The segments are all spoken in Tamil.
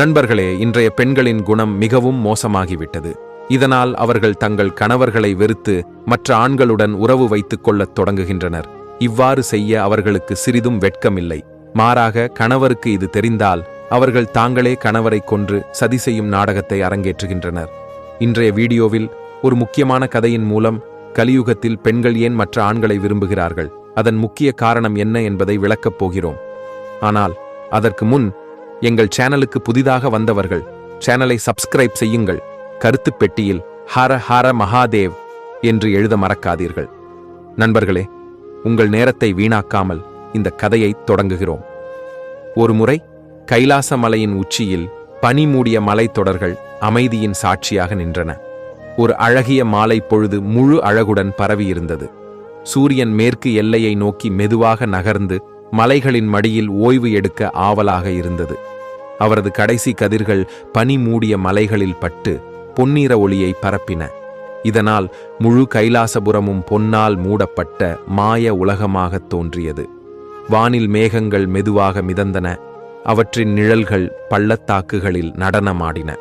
நண்பர்களே இன்றைய பெண்களின் குணம் மிகவும் மோசமாகிவிட்டது. இதனால் அவர்கள் தங்கள் கணவர்களை வெறுத்து மற்ற ஆண்களுடன் உறவு வைத்துக் கொள்ளத் தொடங்குகின்றனர். இவ்வாறு செய்ய அவர்களுக்கு சிறிதும் வெட்கமில்லை. மாறாக கணவருக்கு இது தெரிந்தால் அவர்கள் தாங்களே கணவரை கொன்று சதி செய்யும் நாடகத்தை அரங்கேற்றுகின்றனர். இன்றைய வீடியோவில் ஒரு முக்கியமான கதையின் மூலம் கலியுகத்தில் பெண்கள் ஏன் மற்ற ஆண்களை விரும்புகிறார்கள்? அதன் முக்கிய காரணம் என்ன என்பதை விளக்கப் போகிறோம். ஆனால் அதற்கு முன் எங்கள் சேனலுக்கு புதிதாக வந்தவர்கள் சேனலை சப்ஸ்கிரைப் செய்யுங்கள். கருத்து பெட்டியில் ஹர ஹர மகாதேவ் என்று எழுத மறக்காதீர்கள். நண்பர்களே உங்கள் நேரத்தை வீணாக்காமல் இந்த கதையை தொடங்குகிறோம். ஒருமுறை கைலாச மலையின் உச்சியில் பனி மூடிய மலைத்தொடர்கள் அமைதியின் சாட்சியாக நின்றன. ஒரு அழகிய மாலை பொழுது முழு அழகுடன் பரவியிருந்தது. சூரியன் மேற்கு எல்லையை நோக்கி மெதுவாக நகர்ந்து மலைகளின் மடியில் ஓய்வு எடுக்க ஆவலாக இருந்தது. அவரது கடைசி கதிர்கள் பனி மூடிய மலைகளில் பட்டு பொன்னிற ஒளியை பரப்பின. இதனால் முழு கைலாசபுரமும் பொன்னால் மூடப்பட்ட மாய உலகமாகத் தோன்றியது. வானில் மேகங்கள் மெதுவாக மிதந்தன. அவற்றின் நிழல்கள் பள்ளத்தாக்குகளில் நடனமாடின.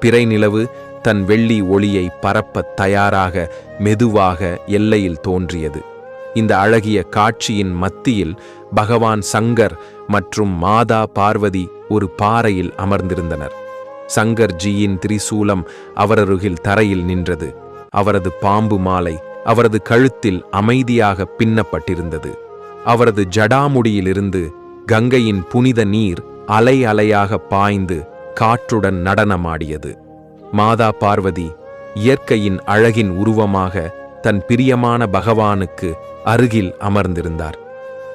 பிறை நிலவு தன் வெள்ளி ஒளியை பரப்பத் தயாராக மெதுவாக எல்லையில் தோன்றியது. இந்த அழகிய காட்சியின் மத்தியில் பகவான் சங்கர் மற்றும் மாதா பார்வதி ஒரு பாறையில் அமர்ந்திருந்தனர். சங்கர் ஜியின் திரிசூலம் அவரருகில் தரையில் நின்றது. அவரது பாம்பு மாலை அவரது கழுத்தில் அமைதியாக பின்னப்பட்டிருந்தது. அவரது ஜடாமுடியிலிருந்து கங்கையின் புனித நீர் அலை அலையாக பாய்ந்து காற்றுடன் நடனமாடியது. மாதா பார்வதி இயற்கையின் அழகின் உருவமாக தன் பிரியமான பகவானுக்கு அருகில் அமர்ந்திருந்தார்.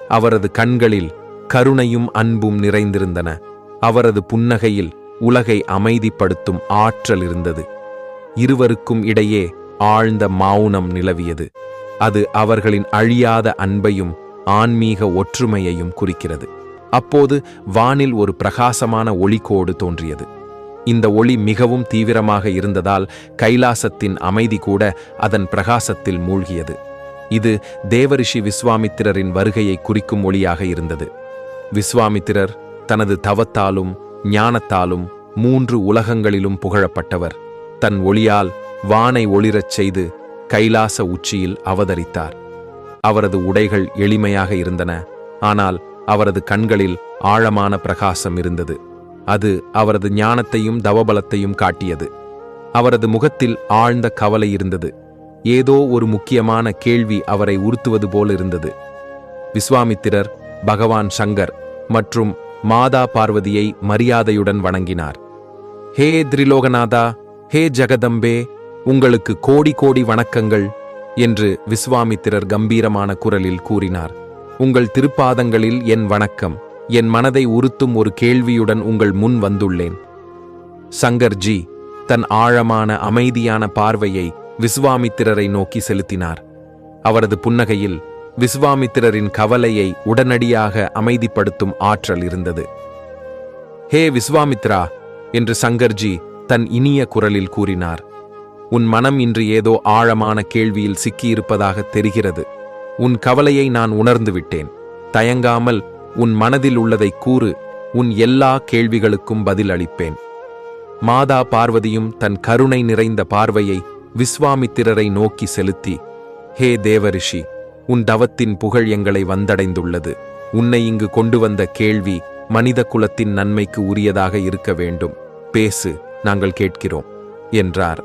அவரது கண்களில் கருணையும் அன்பும் நிறைந்திருந்தன. அவரது புன்னகையில் உலகை அமைதிப்படுத்தும் ஆற்றல் இருந்தது. இருவருக்கும் இடையே ஆழ்ந்த மௌனம் நிலவியது. அது அவர்களின் அழியாத அன்பையும் ஆன்மீக ஒற்றுமையையும் குறிக்கிறது. அப்போது வானில் ஒரு பிரகாசமான ஒளிக்கோடு தோன்றியது. இந்த ஒளி மிகவும் தீவிரமாக இருந்ததால் கைலாசத்தின் அமைதி கூட அதன் பிரகாசத்தில் மூழ்கியது. இது தேவரிஷி விஸ்வாமித்திரரின் வருகையை குறிக்கும் ஒளியாக இருந்தது. விஸ்வாமித்திரர் தனது தவத்தாலும் ஞானத்தாலும் மூன்று உலகங்களிலும் புகழப்பட்டவர். தன் ஒளியால் வானை ஒளிரச் செய்து கைலாச உச்சியில் அவதரித்தார். அவரது உடைகள் எளிமையாக இருந்தன ஆனால் அவரது கண்களில் ஆழமான பிரகாசம் இருந்தது. அது அவரது ஞானத்தையும் தவபலத்தையும் காட்டியது. அவரது முகத்தில் ஆழ்ந்த கவலை இருந்தது. ஏதோ ஒரு முக்கியமான கேள்வி அவரை உறுத்துவது போல் இருந்தது விஸ்வாமித்திரர் பகவான் சங்கர் மற்றும் மாதா பார்வதியை மரியாதையுடன் வணங்கினார். ஹே திரிலோகநாதா ஹே ஜெகதம்பே உங்களுக்கு கோடி கோடி வணக்கங்கள் என்று விஸ்வாமித்திரர் கம்பீரமான குரலில் கூறினார். உங்கள் திருப்பாதங்களில் என் வணக்கம் என் மனதை உறுத்தும் ஒரு கேள்வியுடன் உங்கள் முன் வந்துள்ளேன். சங்கர்ஜி தன் ஆழமான அமைதியான பார்வையை விஸ்வாமித்திரரை நோக்கி செலுத்தினார். அவரது புன்னகையில் விஸ்வாமித்திரரின் கவலையை உடனடியாக அமைதிப்படுத்தும் ஆற்றல் இருந்தது. ஹே விஸ்வாமித்ரா! என்று சங்கர்ஜி தன் இனிய குரலில் கூறினார். உன் மனம் இன்று ஏதோ ஆழமான கேள்வியில் சிக்கியிருப்பதாக தெரிகிறது. உன் கவலையை நான் உணர்ந்து விட்டேன். தயங்காமல் உன் மனதில் உள்ளதை கூறு. உன் எல்லா கேள்விகளுக்கும் பதில் அளிப்பேன் மாதா பார்வதியும் தன் கருணை நிறைந்த பார்வையை விஸ்வாமித்திரரை நோக்கி செலுத்தி ஹே தேவரிஷி உன் தவத்தின் புகழ் எங்களை வந்தடைந்துள்ளது. உன்னை இங்கு கொண்டு வந்த கேள்வி மனித குலத்தின் நன்மைக்கு உரியதாக இருக்க வேண்டும். பேசு நாங்கள் கேட்கிறோம் என்றார்.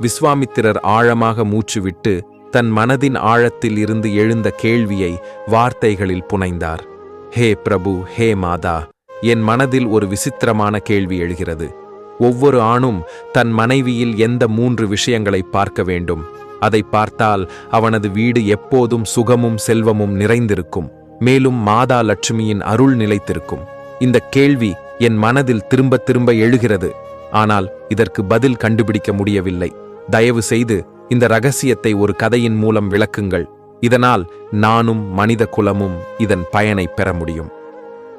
விஸ்வாமித்திரர் ஆழமாக மூச்சுவிட்டு தன் மனதின் ஆழத்தில் இருந்து எழுந்த கேள்வியை வார்த்தைகளில் புனைந்தார். ஹே பிரபு ஹே மாதா என் மனதில் ஒரு விசித்திரமான கேள்வி எழுகிறது. ஒவ்வொரு ஆணும் தன் மனைவியில் எந்த மூன்று விஷயங்களை பார்க்க வேண்டும். அதை பார்த்தால் அவனது வீடு எப்போதும் சுகமும் செல்வமும் நிறைந்திருக்கும். மேலும் மாதா லட்சுமியின் அருள் நிலைத்திருக்கும். இந்த கேள்வி என் மனதில் திரும்ப திரும்ப எழுகிறது. ஆனால் இதற்கு பதில் கண்டுபிடிக்க முடியவில்லை. தயவு செய்து இந்த ரகசியத்தை ஒரு கதையின் மூலம் விளக்குங்கள். இதனால் நானும் மனித குலமும் இதன் பயனை பெற முடியும்.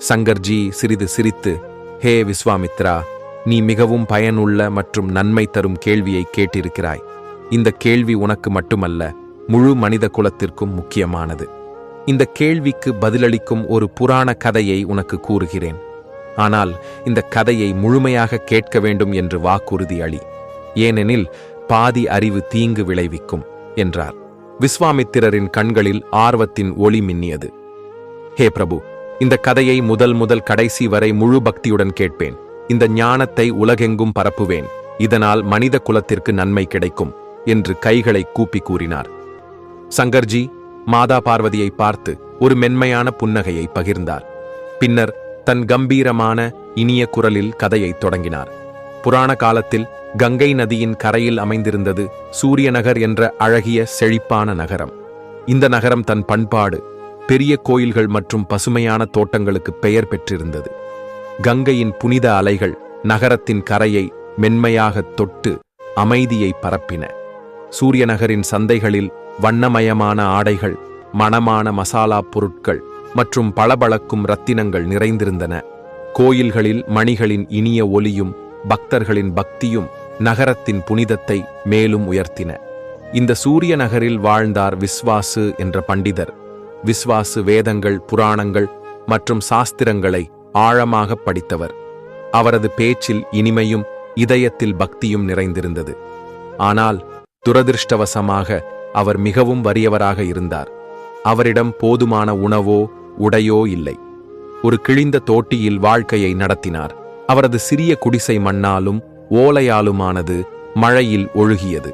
சங்கர்ஜி சிறிது சிரித்து ஹே விஸ்வாமித்ரா நீ மிகவும் பயனுள்ள மற்றும் நன்மை தரும் கேள்வியை கேட்டிருக்கிறாய். இந்த கேள்வி உனக்கு மட்டுமல்ல முழு மனித குலத்திற்கும் முக்கியமானது. இந்த கேள்விக்கு பதிலளிக்கும் ஒரு புராண கதையை உனக்கு கூறுகிறேன். ஆனால் இந்த கதையை முழுமையாக கேட்க வேண்டும் என்று வாக்குறுதி அளி. ஏனெனில் பாதி அறிவு தீங்கு விளைவிக்கும் என்றார். விஸ்வாமித்திரரின் கண்களில் ஆர்வத்தின் ஒளி மின்னியது. ஹே பிரபு இந்த கதையை முதல் முதல் கடைசி வரை முழு பக்தியுடன் கேட்பேன். இந்த ஞானத்தை உலகெங்கும் பரப்புவேன். இதனால் மனித குலத்திற்கு நன்மை கிடைக்கும் என்று கைகளை கூப்பி கூறினார். சங்கர்ஜி மாதா பார்வதியை பார்த்து ஒரு மென்மையான புன்னகையை பகிர்ந்தார். பின்னர் தன் கம்பீரமான இனிய குரலில் கதையை தொடங்கினார். புராண காலத்தில் கங்கை நதியின் கரையில் அமைந்திருந்தது சூரியநகர் என்ற அழகிய செழிப்பான நகரம். இந்த நகரம் தன் பண்பாடு பெரிய கோயில்கள் மற்றும் பசுமையான தோட்டங்களுக்கு பெயர் பெற்றிருந்தது. கங்கையின் புனித அலைகள் நகரத்தின் கரையை மென்மையாகத் தொட்டு அமைதியை பரப்பின. சூரியநகரின் சந்தைகளில் வண்ணமயமான ஆடைகள் மணமான மசாலா பொருட்கள் மற்றும் பளபளக்கும் ரத்தினங்கள் நிறைந்திருந்தன. கோயில்களில் மணிகளின் இனிய ஒலியும் பக்தர்களின் பக்தியும் நகரத்தின் புனிதத்தை மேலும் உயர்த்தின. இந்த சூரிய நகரில் வாழ்ந்தார் விஸ்வாசு என்ற பண்டிதர். விஸ்வாசு வேதங்கள் புராணங்கள் மற்றும் சாஸ்திரங்களை ஆழமாக படித்தவர். அவரது பேச்சில் இனிமையும் இதயத்தில் பக்தியும் நிறைந்திருந்தது. ஆனால் துரதிருஷ்டவசமாக அவர் மிகவும் வறியவராக இருந்தார். அவரிடம் போதுமான உணவோ உடையோ இல்லை. ஒரு கிழிந்த தோட்டியில் வாழ்க்கையை நடத்தினார். அவரது சிறிய குடிசை மண்ணாலும் ஓலையாலுமானது மழையில் ஒழுகியது.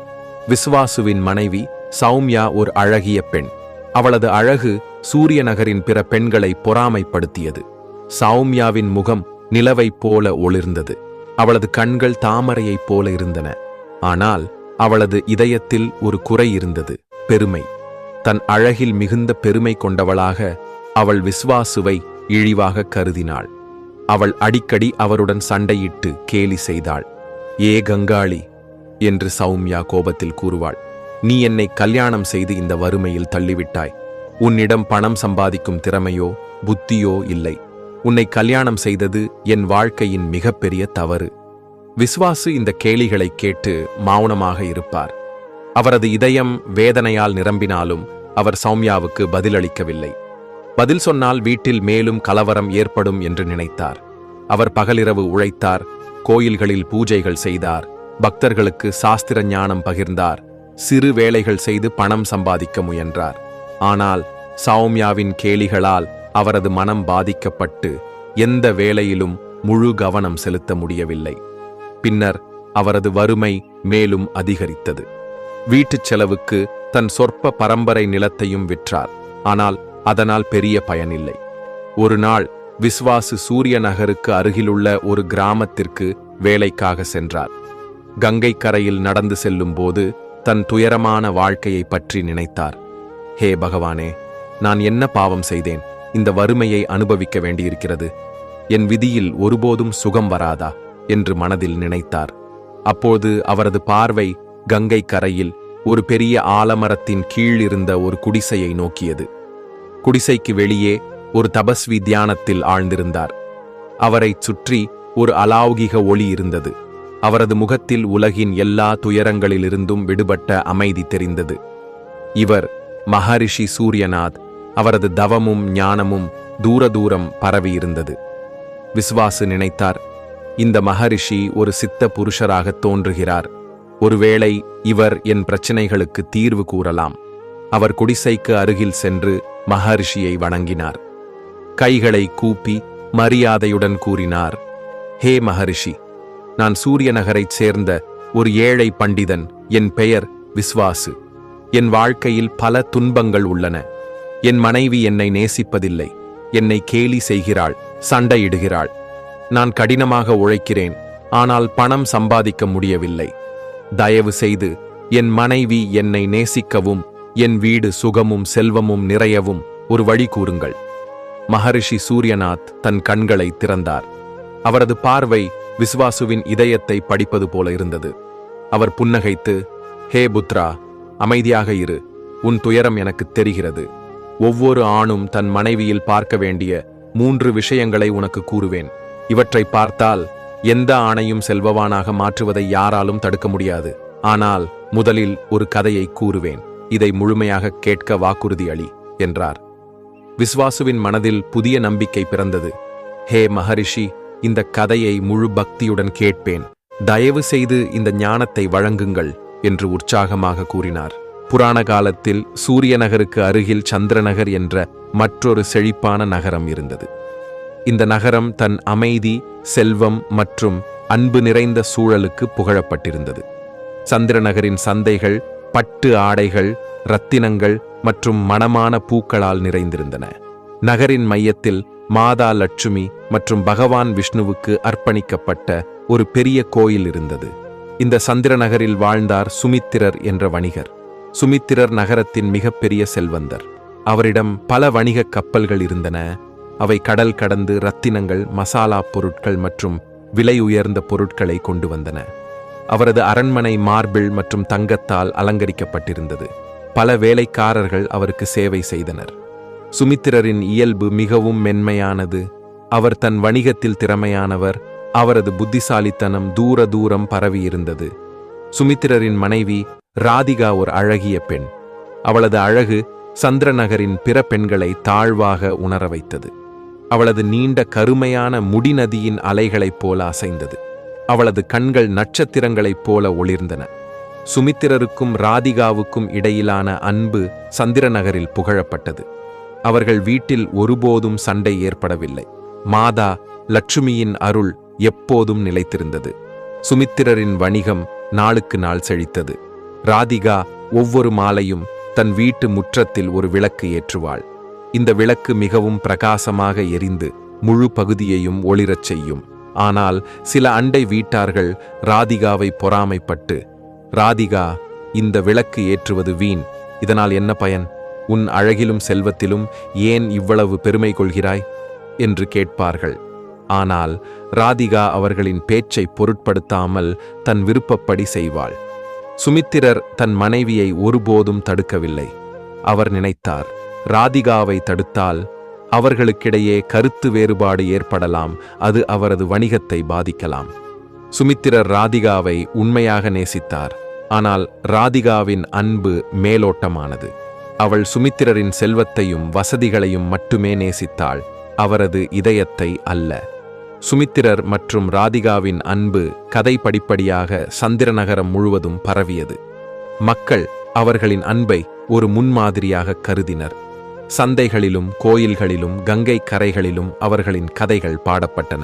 விஸ்வாசுவின் மனைவி சௌம்யா ஒரு அழகிய பெண். அவளது அழகு சூரிய நகரின் பிற பெண்களை பொறாமைப்படுத்தியது. சௌமியாவின் முகம் நிலவைப் போல ஒளிர்ந்தது. அவளது கண்கள் தாமரையைப் போல இருந்தன. ஆனால் அவளது இதயத்தில் ஒரு குறை இருந்தது. பெருமை. தன் அழகில் மிகுந்த பெருமை கொண்டவளாக அவள் விஸ்வாசுவை இழிவாக கருதினாள். அவள் அடிக்கடி அவருடன் சண்டையிட்டு கேலி செய்தாள். ஏ கங்காளி என்று சௌமியா கோபத்தில் கூறுவாள். நீ என்னை கல்யாணம் செய்து இந்த வறுமையில் தள்ளிவிட்டாய். உன்னிடம் பணம் சம்பாதிக்கும் திறமையோ புத்தியோ இல்லை. உன்னை கல்யாணம் செய்தது என் வாழ்க்கையின் மிகப்பெரிய தவறு. விஸ்வாசு இந்த கேலிகளை கேட்டு மௌனமாக இருப்பார். அவரது இதயம் வேதனையால் நிரம்பினாலும் அவர் சௌமியாவுக்கு பதிலளிக்கவில்லை. பதில் சொன்னால் வீட்டில் மேலும் கலவரம் ஏற்படும் என்று நினைத்தார். அவர் பகலிரவு உழைத்தார் கோயில்களில் பூஜைகள் செய்தார் பக்தர்களுக்கு சாஸ்திர ஞானம் பகிர்ந்தார் சிறு வேலைகள் செய்து பணம் சம்பாதிக்க முயன்றார். ஆனால் சௌமியாவின் கேலிகளால் அவரது மனம் பாதிக்கப்பட்டு எந்த வேலையிலும் முழு கவனம் செலுத்த முடியவில்லை. பின்னர் அவரது வறுமை மேலும் அதிகரித்தது. வீட்டுச் செலவுக்கு தன் சொற்ப பரம்பரை நிலத்தையும் விற்றார். ஆனால் அதனால் பெரிய பயனில்லை. ஒரு நாள் விஸ்வாசு சூரிய நகருக்கு அருகிலுள்ள ஒரு கிராமத்திற்கு வேலைக்காக சென்றார். கங்கை கரையில் நடந்து செல்லும் போது தன் துயரமான வாழ்க்கையை பற்றி நினைத்தார். ஹே பகவானே நான் என்ன பாவம் செய்தேன்? இந்த வறுமையை அனுபவிக்க வேண்டியிருக்கிறது. என் விதியில் ஒருபோதும் சுகம் வராதா? என்று மனதில் நினைத்தார். அப்போது அவரது பார்வை கங்கை கரையில் ஒரு பெரிய ஆலமரத்தின் கீழ் இருந்த ஒரு குடிசையை நோக்கியது. குடிசைக்கு வெளியே ஒரு தபஸ்வி தியானத்தில் ஆழ்ந்திருந்தார். அவரைச் சுற்றி ஒரு அலாவுகிக ஒளி இருந்தது. அவரது முகத்தில் உலகின் எல்லா துயரங்களிலிருந்தும் விடுபட்ட அமைதி தெரிந்தது. இவர் மகரிஷி சூரியநாத் அவரது தவமும் ஞானமும் தூர தூரம் பரவியிருந்தது. விஸ்வாசு நினைத்தார் இந்த மகரிஷி ஒரு சித்த புருஷராக தோன்றுகிறார். ஒருவேளை இவர் என் பிரச்சினைகளுக்கு தீர்வு கூறலாம். அவர் குடிசைக்கு அருகில் சென்று மகரிஷியை வணங்கினார். கைகளை கூப்பி மரியாதையுடன் கூறினார் ஹே மகரிஷி நான் சூரியநகரைச் சேர்ந்த ஒரு ஏழை பண்டிதன் என் பெயர் விஸ்வாசு. என் வாழ்க்கையில் பல துன்பங்கள் உள்ளன. என் மனைவி என்னை நேசிப்பதில்லை. என்னை கேலி செய்கிறாள் சண்டையிடுகிறாள். நான் கடினமாக உழைக்கிறேன் ஆனால் பணம் சம்பாதிக்க முடியவில்லை. தயவு செய்து என் மனைவி என்னை நேசிக்கவும் என் வீடு சுகமும் செல்வமும் நிறையவும் ஒரு வழி கூறுங்கள். மகரிஷி சூரியநாத் தன் கண்களை திறந்தார். அவரது பார்வை விஸ்வாசுவின் இதயத்தை படிப்பது போல இருந்தது. அவர் புன்னகைத்து ஹே புத்ரா அமைதியாக இரு. உன் துயரம் எனக்கு தெரிகிறது. ஒவ்வொரு ஆணும் தன் மனைவியில் பார்க்க வேண்டிய மூன்று விஷயங்களை உனக்கு கூறுவேன். இவற்றை பார்த்தால் எந்த ஆணையும் செல்வவானாக மாற்றுவதை யாராலும் தடுக்க முடியாது. ஆனால் முதலில் ஒரு கதையை கூறுவேன். இதை முழுமையாக கேட்க வாக்குறுதி அளி என்றார். விஸ்வாசுவின் மனதில் புதிய நம்பிக்கை பிறந்தது. ஹே மகரிஷி இந்த கதையை முழு பக்தியுடன் கேட்பேன். தயவு செய்து இந்த ஞானத்தை வழங்குங்கள் என்று உற்சாகமாக கூறினார். புராண காலத்தில் சூரியநகருக்கு அருகில் சந்திரநகர் என்ற மற்றொரு செழிப்பான நகரம் இருந்தது. இந்த நகரம் தன் அமைதி செல்வம் மற்றும் அன்பு நிறைந்த சூழலுக்கு புகழப்பட்டிருந்தது. சந்திரநகரின் சந்தைகள் பட்டு ஆடைகள் ரத்தினங்கள் மற்றும் மணமான பூக்களால் நிறைந்திருந்தன. நகரின் மையத்தில் மாதா லட்சுமி மற்றும் பகவான் விஷ்ணுவுக்கு அர்ப்பணிக்கப்பட்ட ஒரு பெரிய கோயில் இருந்தது. இந்த சந்திரநகரில் வாழ்ந்தார் சுமித்திரர் என்ற வணிகர். சுமித்திரர் நகரத்தின் மிகப்பெரிய செல்வந்தர். அவரிடம் பல வணிகக் கப்பல்கள் இருந்தன. அவை கடல் கடந்து ரத்தினங்கள் மசாலா பொருட்கள் மற்றும் விலை உயர்ந்த பொருட்களை கொண்டு வந்தன. அவரது அரண்மனை மார்பிள் மற்றும் தங்கத்தால் அலங்கரிக்கப்பட்டிருந்தது. பல வேலைக்காரர்கள் அவருக்கு சேவை செய்தனர். சுமித்திரரின் இயல்பு மிகவும் மென்மையானது. அவர் தன் வணிகத்தில் திறமையானவர். அவரது புத்திசாலித்தனம் தூர தூரம் பரவியிருந்தது. சுமித்திரரின் மனைவி ராதிகா ஒரு அழகிய பெண். அவளது அழகு சந்திரநகரின் பிற பெண்களை தாழ்வாக உணர வைத்தது. அவளது நீண்ட கருமையான முடிநதியின் அலைகளைப் போல அசைந்தது. அவளது கண்கள் நட்சத்திரங்களைப் போல ஒளிர்ந்தன. சுமித்திரருக்கும் ராதிகாவுக்கும் இடையிலான அன்பு சந்திரநகரில் புகழப்பட்டது. அவர்கள் வீட்டில் ஒருபோதும் சண்டை ஏற்படவில்லை. மாதா லட்சுமியின் அருள் எப்போதும் நிலைத்திருந்தது. சுமித்திரரின் வணிகம் நாளுக்கு நாள் செழித்தது. ராதிகா ஒவ்வொரு மாலையும் தன் வீட்டு முற்றத்தில் ஒரு விளக்கு ஏற்றுவாள். இந்த விளக்கு மிகவும் பிரகாசமாக எரிந்து முழு பகுதியையும் ஒளிரச் செய்யும். ஆனால் சில அண்டை வீட்டார்கள் ராதிகாவை பொறாமைப்பட்டு ராதிகா இந்த விளக்கு ஏற்றுவது வீண். இதனால் என்ன பயன்? உன் அழகிலும் செல்வத்திலும் ஏன் இவ்வளவு பெருமை கொள்கிறாய்? என்று கேட்பார்கள். ஆனால் ராதிகா அவர்களின் பேச்சை பொருட்படுத்தாமல் தன் விருப்பப்படி செய்வாள். சுமித்திரர் தன் மனைவியை ஒருபோதும் தடுக்கவில்லை. அவர் நினைத்தார் ராதிகாவை தடுத்தால் அவர்களுக்கிடையே கருத்து வேறுபாடு ஏற்படலாம் அது அவரது வணிகத்தை பாதிக்கலாம். சுமித்திரர் ராதிகாவை உண்மையாக நேசித்தார் ஆனால் ராதிகாவின் அன்பு மேலோட்டமானது. அவள் சுமித்திரரின் செல்வத்தையும் வசதிகளையும் மட்டுமே நேசித்தாள் அவரது இதயத்தை அல்ல. சுமித்திரர் மற்றும் ராதிகாவின் அன்பு கதை படிப்படியாக சந்திரநகரம் முழுவதும் பரவியது. மக்கள் அவர்களின் அன்பை ஒரு முன்மாதிரியாக கருதினர். சந்தைகளிலும் கோயில்களிலும் கங்கை கரைகளிலும் அவர்களின் கதைகள் பாடப்பட்டன.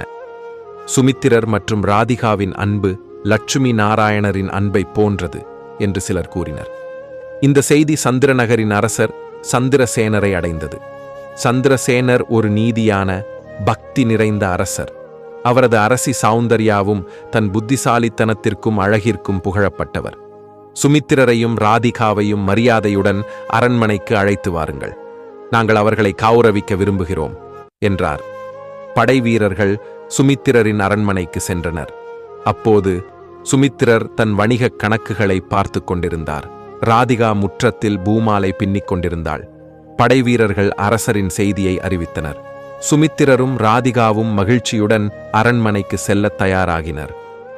சுமித்திரர் மற்றும் ராதிகாவின் அன்பு லட்சுமி நாராயணரின் அன்பை போன்றது என்று சிலர் கூறினர். இந்த செய்தி சந்திரநகரின் அரசர் சந்திரசேனரை அடைந்தது. சந்திரசேனர் ஒரு நீதியான பக்தி நிறைந்த அரசர். அவரது அரசி சௌந்தர்யாவும் தன் புத்திசாலித்தனத்திற்கும் அழகிற்கும் புகழப்பட்டவர். சுமித்திரரையும் ராதிகாவையும் மரியாதையுடன் அரண்மனைக்கு அழைத்து வாருங்கள். நாங்கள் அவர்களை கௌரவிக்க விரும்புகிறோம் என்றார். படைவீரர்கள் சுமித்திரரின் அரண்மனைக்கு சென்றனர். அப்போது சுமித்திரர் தன் வணிகக் கணக்குகளை பார்த்து கொண்டிருந்தார். ராதிகா முற்றத்தில் பூமாலை பின்னிக் கொண்டிருந்தாள். படைவீரர்கள் அரசரின் செய்தியை அறிவித்தனர். சுமித்திரரும் ராதிகாவும் மகிழ்ச்சியுடன் அரண்மனைக்கு செல்லத் தயாராகினர்.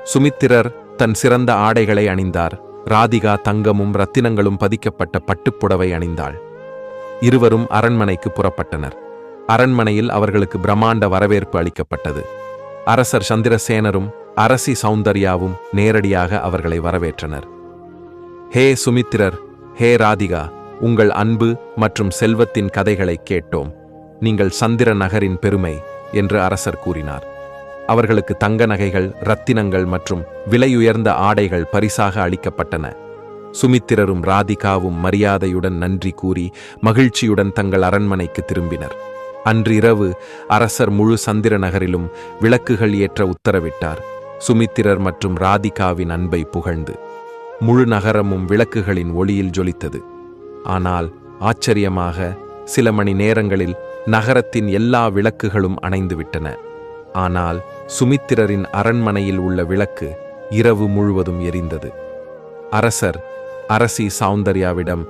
சுமித்திரர் தன் சிறந்த ஆடைகளை அணிந்தார். ராதிகா தங்கமும் ரத்தினங்களும் பதிக்கப்பட்ட பட்டுப்புடவை அணிந்தாள். இருவரும் அரண்மனைக்கு புறப்பட்டனர். அரண்மனையில் அவர்களுக்கு பிரம்மாண்ட வரவேற்பு அளிக்கப்பட்டது. அரசர் சந்திரசேனரும் அரசி சௌந்தர்யாவும் நேரடியாக அவர்களை வரவேற்றனர். ஹே சுமித்திரர் ஹே ராதிகா உங்கள் அன்பு மற்றும் செல்வத்தின் கதைகளை கேட்டோம். நீங்கள் சந்திர நகரின் பெருமை என்று அரசர் கூறினார். அவர்களுக்கு தங்க நகைகள் ரத்தினங்கள் மற்றும் விலையுயர்ந்த ஆடைகள் பரிசாக அளிக்கப்பட்டன. சுமித்திரரும் ராதிகாவும் மரியாதையுடன் நன்றி கூறி மகிழ்ச்சியுடன் தங்கள் அரண்மனைக்கு திரும்பினர். அன்றிரவு அரசர் முழு சந்திர நகரிலும் விளக்குகள் ஏற்ற உத்தரவிட்டார். சுமித்திரர் மற்றும் ராதிகாவின் அன்பை புகழ்ந்து. முழு நகரமும் விளக்குகளின் ஒளியில் ஜொலித்தது. ஆனால் ஆச்சரியமாக சில மணி நேரங்களில் நகரத்தின் எல்லா விளக்குகளும் அணைந்துவிட்டன. ஆனால் சுமித்திரரின் அரண்மனையில் உள்ள விளக்கு இரவு முழுவதும் எரிந்தது. அரசர் அரசி சௌந்தர்யாவிடம்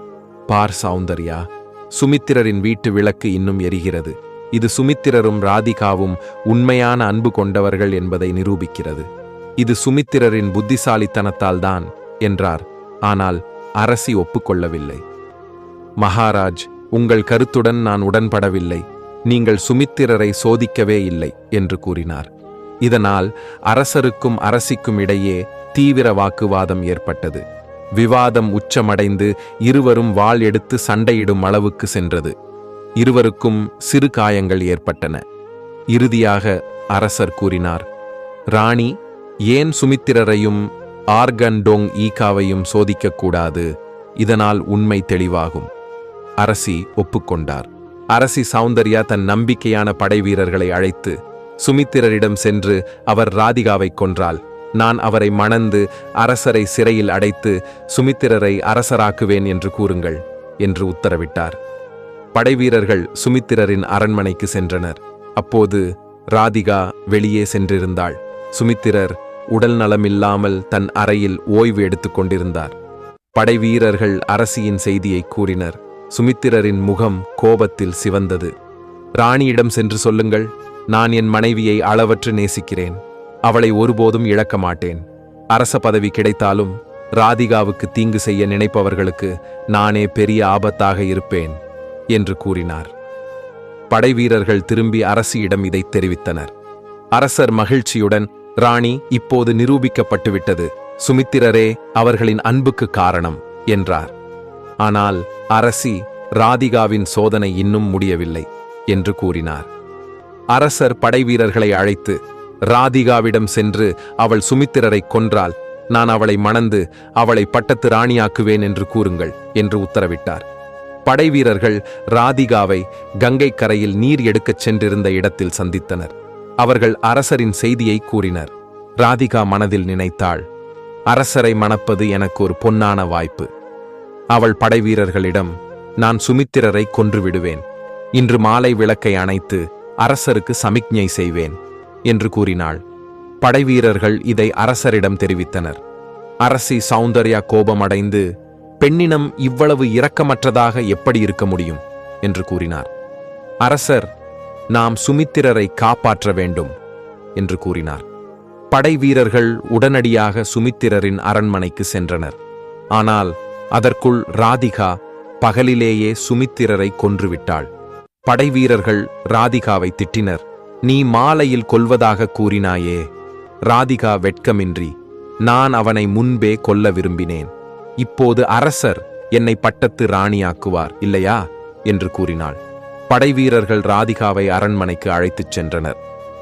பார் சௌந்தர்யா சுமித்திரரின் வீட்டு விளக்கு இன்னும் எரிகிறது. இது சுமித்திரரும் ராதிகாவும் உண்மையான அன்பு கொண்டவர்கள் என்பதை நிரூபிக்கிறது. இது சுமித்திரரின் புத்திசாலித்தனத்தால்தான் என்றார். ஆனால் அரசி ஒப்புக்கொள்ளவில்லை. மகாராஜ் உங்கள் கருத்துடன் நான் உடன்படவில்லை. நீங்கள் சுமித்திரரை சோதிக்கவே இல்லை என்று கூறினார். இதனால் அரசருக்கும் அரசிக்கும் இடையே தீவிர வாக்குவாதம் ஏற்பட்டது. விவாதம் உச்சமடைந்து இருவரும் வாள் எடுத்து சண்டையிடும் அளவுக்கு சென்றது. இருவருக்கும் சிறு காயங்கள் ஏற்பட்டன. இறுதியாக அரசர் கூறினார் ராணி ஏன் சுமித்திரரையும் ஆர்கன் டோங் ஈகாவையும் சோதிக்கக்கூடாது? இதனால் உண்மை தெளிவாகும். அரசி ஒப்புக்கொண்டார். அரசி சௌந்தர்யா தன் நம்பிக்கையான படைவீரர்களை அழைத்து சுமித்திரரிடம் சென்று அவர் ராதிகாவை கொன்றால் நான் அவரை மணந்து அரசரை சிறையில் அடைத்து சுமித்திரரை அரசராக்குவேன் என்று கூறுங்கள் என்று உத்தரவிட்டார். படைவீரர்கள் சுமித்திரரின் அரண்மனைக்கு சென்றனர். அப்போது ராதிகா வெளியே சென்றிருந்தாள். சுமித்திரர் உடல் நலமில்லாமல் தன் அறையில் ஓய்வு எடுத்துக் கொண்டிருந்தார். படைவீரர்கள் அரசியின் செய்தியை கூறினர். சுமித்திரரின் முகம் கோபத்தில் சிவந்தது. ராணியிடம் சென்று சொல்லுங்கள் நான் என் மனைவியை அளவற்று நேசிக்கிறேன். அவளை ஒருபோதும் இழக்க மாட்டேன். அரச பதவி கிடைத்தாலும் ராதிகாவுக்கு தீங்கு செய்ய நினைப்பவர்களுக்கு நானே பெரிய ஆபத்தாக இருப்பேன் என்று கூறினார். படைவீரர்கள் திரும்பி அரசியிடம் இதை தெரிவித்தனர். அரசர் மகிழ்ச்சியுடன் ராணி இப்போது நிரூபிக்கப்பட்டுவிட்டது. சுமித்திரரே அவர்களின் அன்புக்கு காரணம் என்றார். ஆனால் அரசி ராதிகாவின் சோதனை இன்னும் முடியவில்லை என்று கூறினார். அரசர் படைவீரர்களை அழைத்து ராதிகாவிடம் சென்று அவள் சுமித்திரரை கொன்றால் நான் அவளை மணந்து அவளை பட்டத்து ராணியாக்குவேன் என்று கூறுங்கள் என்று உத்தரவிட்டார். படைவீரர்கள் ராதிகாவை கங்கை கரையில் நீர் எடுக்கச் சென்றிருந்த இடத்தில் சந்தித்தனர். அவர்கள் அரசரின் செய்தியை கூறினர். ராதிகா மனதில் நினைத்தாள் அரசரை மணப்பது எனக்கு ஒரு பொன்னான வாய்ப்பு. அவள் படைவீரர்களிடம் நான் சுமித்திரரை கொன்றுவிடுவேன். இன்று மாலை விளக்கை அணைத்து அரசருக்கு சமிக்ஞை செய்வேன் என்று கூறினாள். படைவீரர்கள் இதை அரசரிடம் தெரிவித்தனர். அரசி சௌந்தர்யா கோபமடைந்து பெண்ணினம் இவ்வளவு இரக்கமற்றதாக எப்படி இருக்க முடியும்? என்று கூறினார். அரசர் நாம் சுமித்திரரை காப்பாற்ற வேண்டும் என்று கூறினார். படைவீரர்கள் உடனடியாக சுமித்திரரின் அரண்மனைக்கு சென்றனர். ஆனால் அதற்குள் ராதிகா பகலிலேயே சுமித்திரரை கொன்றுவிட்டாள். படைவீரர்கள் ராதிகாவை திட்டினர். நீ மாலையில் கொல்வதாக கூறினாயே ராதிகா வெட்கமின்றி நான் அவனை முன்பே கொல்ல விரும்பினேன். இப்போது அரசர் என்னை பட்டத்து ராணியாக்குவார் இல்லையா என்று கூறினாள். படைவீரர்கள் ராதிகாவை அரண்மனைக்கு அழைத்துச் சென்றனர்.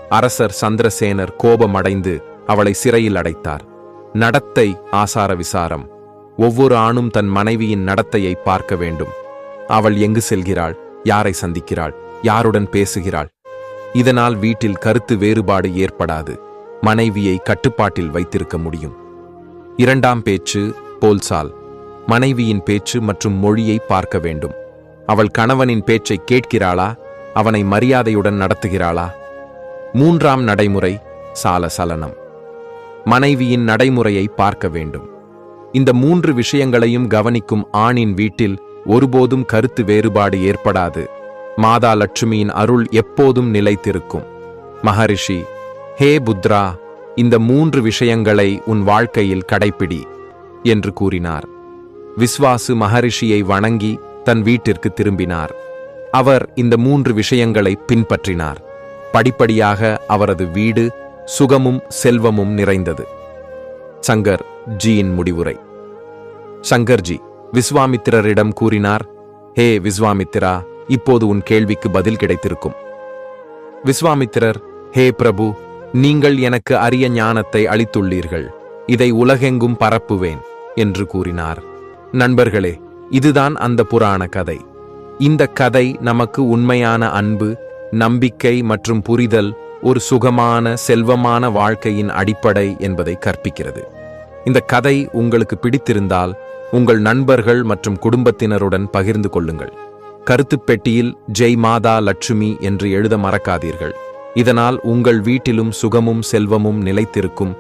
அரசர் சந்திரசேனர் கோபமடைந்து அவளை சிறையில் அடைத்தார். நடத்தை ஆசார விசாரம். ஒவ்வொரு ஆணும் தன் மனைவியின் நடத்தையை பார்க்க வேண்டும். அவள் எங்கு செல்கிறாள்? யாரை சந்திக்கிறாள்? யாருடன் பேசுகிறாள்? இதனால் வீட்டில் கருத்து வேறுபாடு ஏற்படாது. மனைவியை கட்டுப்பாட்டில் வைத்திருக்க முடியும். இரண்டாம் பேச்சு போல்சால். மனைவியின் பேச்சு மற்றும் மொழியை பார்க்க வேண்டும். அவள் கணவனின் பேச்சை கேட்கிறாளா? அவனை மரியாதையுடன் நடத்துகிறாளா? மூன்றாம் நடைமுறை சால சலனம் மனைவியின் நடைமுறையை பார்க்க வேண்டும். இந்த மூன்று விஷயங்களையும் கவனிக்கும் ஆணின் வீட்டில் ஒருபோதும் கருத்து வேறுபாடு ஏற்படாது. மாதா லட்சுமியின் அருள் எப்போதும் நிலைத்திருக்கும். மகரிஷி ஹே புத்ரா இந்த மூன்று விஷயங்களை உன் வாழ்க்கையில் கடைப்பிடி என்று கூறினார். விஸ்வாசு மகரிஷியை வணங்கி தன் வீட்டிற்கு திரும்பினார். அவர் இந்த மூன்று விஷயங்களை பின்பற்றினார். படிப்படியாக அவரது வீடு சுகமும் செல்வமும் நிறைந்தது. சங்கர் ஜியின் முடிவுரை. சங்கர்ஜி விஸ்வாமித்திரரிடம் கூறினார் ஹே விஸ்வாமித்திரா இப்போது உன் கேள்விக்கு பதில் கிடைத்திருக்கும். விஸ்வாமித்திரர் ஹே பிரபு நீங்கள் எனக்கு அரிய ஞானத்தை அளித்துள்ளீர்கள். இதை உலகெங்கும் பரப்புவேன் என்று கூறினார். நண்பர்களே இதுதான் அந்த புராண கதை. இந்த கதை நமக்கு உண்மையான அன்பு நம்பிக்கை மற்றும் புரிதல் ஒரு சுகமான செல்வமான வாழ்க்கையின் அடிப்படை என்பதை கற்பிக்கிறது. இந்த கதை உங்களுக்கு பிடித்திருந்தால் உங்கள் நண்பர்கள் மற்றும் குடும்பத்தினருடன் பகிர்ந்து கொள்ளுங்கள். கருத்து பெட்டியில் ஜெய் மாதா லட்சுமி என்று எழுத மறக்காதீர்கள். இதனால் உங்கள் வீட்டிலும் சுகமும் செல்வமும் நிலைத்திருக்கும்.